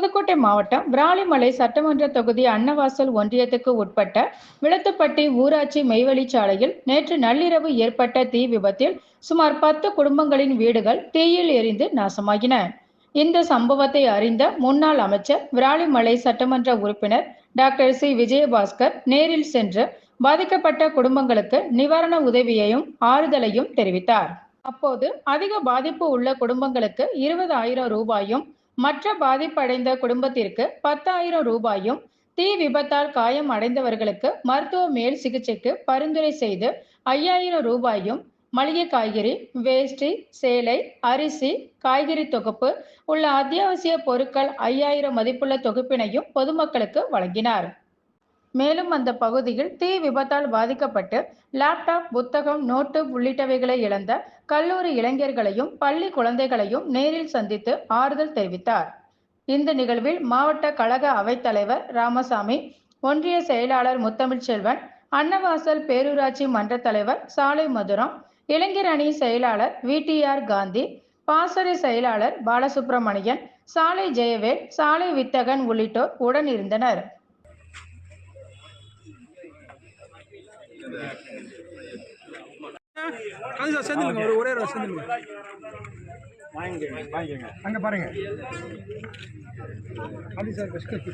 புதுக்கோட்டை மாவட்டம் விராலிமலை சட்டமன்ற தொகுதி அன்னவாசல் ஒன்றியத்துக்கு உட்பட்ட விளத்துப்பட்டி ஊராட்சி மெய்வழிச்சாலையில் நேற்று நள்ளிரவு ஏற்பட்ட தீ விபத்தில் சுமார் பத்து குடும்பங்களின் வீடுகள் தீயில் எரிந்து நாசமாகின. இந்த சம்பவத்தை அறிந்த முன்னாள் அமைச்சர் விராலிமலை சட்டமன்ற உறுப்பினர் டாக்டர் சி. விஜயபாஸ்கர் நேரில் சென்று பாதிக்கப்பட்ட குடும்பங்களுக்கு நிவாரண உதவியையும் ஆறுதலையும் தெரிவித்தார். அப்போது அதிக பாதிப்பு உள்ள குடும்பங்களுக்கு இருபது ஆயிரம் ரூபாயும் மற்ற பாதிப்படைந்த குடும்பத்திற்கு பத்தாயிரம் ரூபாயும் தீ விபத்தால் காயம் அடைந்தவர்களுக்கு மருத்துவ மேல் சிகிச்சைக்கு பரிந்துரை செய்து ஐயாயிரம் ரூபாயும் மளிகை காய்கறி வேஷ்டி சேலை அரிசி காய்கறி தொகுப்பு உள்ள அத்தியாவசிய பொருட்கள் ஐயாயிரம் மதிப்புள்ள தொகுப்பினையும் பொதுமக்களுக்கு வழங்கினார். மேலும் அந்த பகுதியில் தீ விபத்தால் பாதிக்கப்பட்டு லேப்டாப் புத்தகம் நோட்டு உள்ளிட்டவைகளை இழந்த கல்லூரி இளைஞர்களையும் பள்ளி குழந்தைகளையும் நேரில் சந்தித்து ஆறுதல் தெரிவித்தார். இந்த நிகழ்வில் மாவட்ட கழக அவைத்தலைவர் ராமசாமி ஒன்றிய செயலாளர் முத்தமிழ்ச்செல்வன் அன்னவாசல் பேரூராட்சி மன்ற தலைவர் சாலை மதுரம் இளைஞர் அணி செயலாளர் விடிஆர் காந்தி பாசறை செயலாளர் பாலசுப்பிரமணியன் சாலை ஜெயவேல் சாலை வித்தகன் உள்ளிட்டோர் உடன் இருந்தனர் அது சார் சேர்ந்துருங்க ஒரு ஒரே ஒரு சேர்ந்துருங்க. அங்க பாருங்க. அப்படி sir best right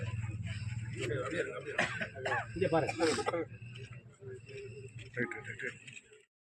right right